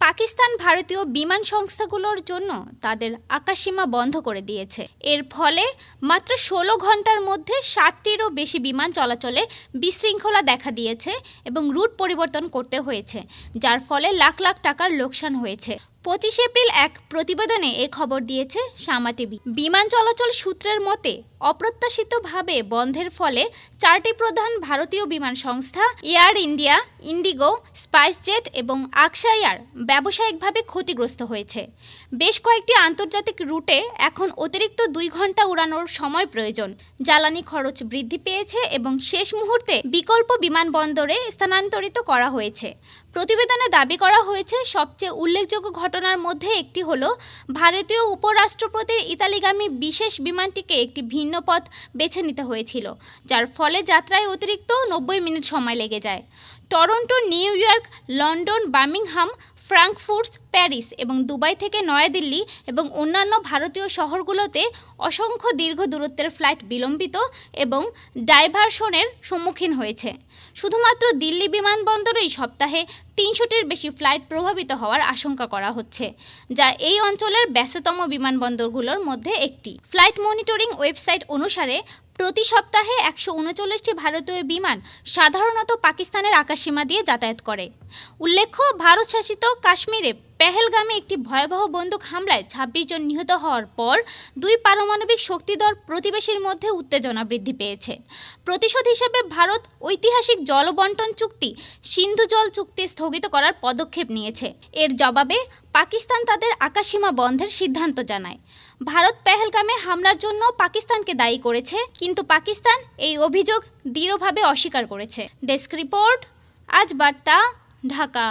পাকিস্তান ভারতীয় বিমান সংস্থাগুলোর জন্য তাদের আকাশসীমা বন্ধ করে দিয়েছে। এর ফলে মাত্র ষোলো ঘণ্টার মধ্যে ষাটটিরও বেশি বিমান চলাচলে বিশৃঙ্খলা দেখা দিয়েছে এবং রুট পরিবর্তন করতে হয়েছে, যার ফলে লাখ লাখ টাকার লোকসান হয়েছে। পঁচিশ এপ্রিল এক প্রতিবেদনে এ খবর দিয়েছে সামা টিভি। বিমান চলাচল সূত্রের মতে, অপ্রত্যাশিতভাবে বন্ধের ফলে চারটি প্রধান ভারতীয় বিমান সংস্থা এয়ার ইন্ডিয়া, ইন্ডিগো, স্পাইসজেট এবং আকসা এয়ার ব্যবসায়িকভাবে ক্ষতিগ্রস্ত হয়েছে। বেশ কয়েকটি আন্তর্জাতিক রুটে এখন অতিরিক্ত দুই ঘণ্টা উড়ানোর সময় প্রয়োজন। জ্বালানি খরচ বৃদ্ধি পেয়েছে এবং শেষ মুহূর্তে বিকল্প বিমানবন্দরে স্থানান্তরিত করা হয়েছে। প্রতিবেদনে দাবি করা হয়েছে, সবচেয়ে উল্লেখযোগ্য ঘটনার মধ্যে একটি হল, ভারতীয় উপরাষ্ট্রপতির ইতালিগামী বিশেষ বিমানটিকে একটি ভিন্ন পথ বেছে নিতে হয়েছিল, যার ফলে যাত্রায় অতিরিক্ত নব্বই মিনিট সময় লেগে যায়। Toronto, New York, London, Birmingham Frankfurt, Paris এবং দুবাই থেকে নয়াদিল্লি এবং অন্যান্য ভারতীয় শহরগুলোতে অসংখ্য দীর্ঘ দূরত্বের ফ্লাইট বিলম্বিত এবং ডাইভারশনের সম্মুখীন হয়েছে। শুধুমাত্র দিল্লি বিমানবন্দরেই সপ্তাহে তিনশোটির বেশি ফ্লাইট প্রভাবিত হওয়ার আশঙ্কা করা হচ্ছে, যা এই অঞ্চলের ব্যস্ততম বিমানবন্দরগুলোর মধ্যে একটি। ফ্লাইট মনিটরিং ওয়েবসাইট অনুসারে প্রতি সপ্তাহে একশো উনচল্লিশটি ভারতীয় বিমান সাধারণত পাকিস্তানের আকাশসীমা দিয়ে যাতায়াত করে। উল্লেখ্য, ভারত শাসিত কাশ্মীরে পেহেলগামে একটি ভয়াবহ বন্দুক হামলায় ছাব্বিশ জন নিহত হওয়ার পর দুই পারমাণবিক শক্তিধর প্রতিবেশীর মধ্যে উত্তেজনা বৃদ্ধি পেয়েছে। প্রতিশোধ হিসেবে ভারত ঐতিহাসিক জলবন্টন চুক্তি, সিন্ধু জল চুক্তি স্থগিত করার পদক্ষেপ নিয়েছে। এর জবাবে পাকিস্তান তাদের আকাশসীমা বন্ধের সিদ্ধান্ত জানায়। ভারত পেহেলগামে হামলার জন্য পাকিস্তানকে দায়ী করেছে, কিন্তু পাকিস্তান এই অভিযোগ দৃঢ়ভাবে অস্বীকার করেছে। ডেস্ক রিপোর্ট, আজ বার্তা, ঢাকা।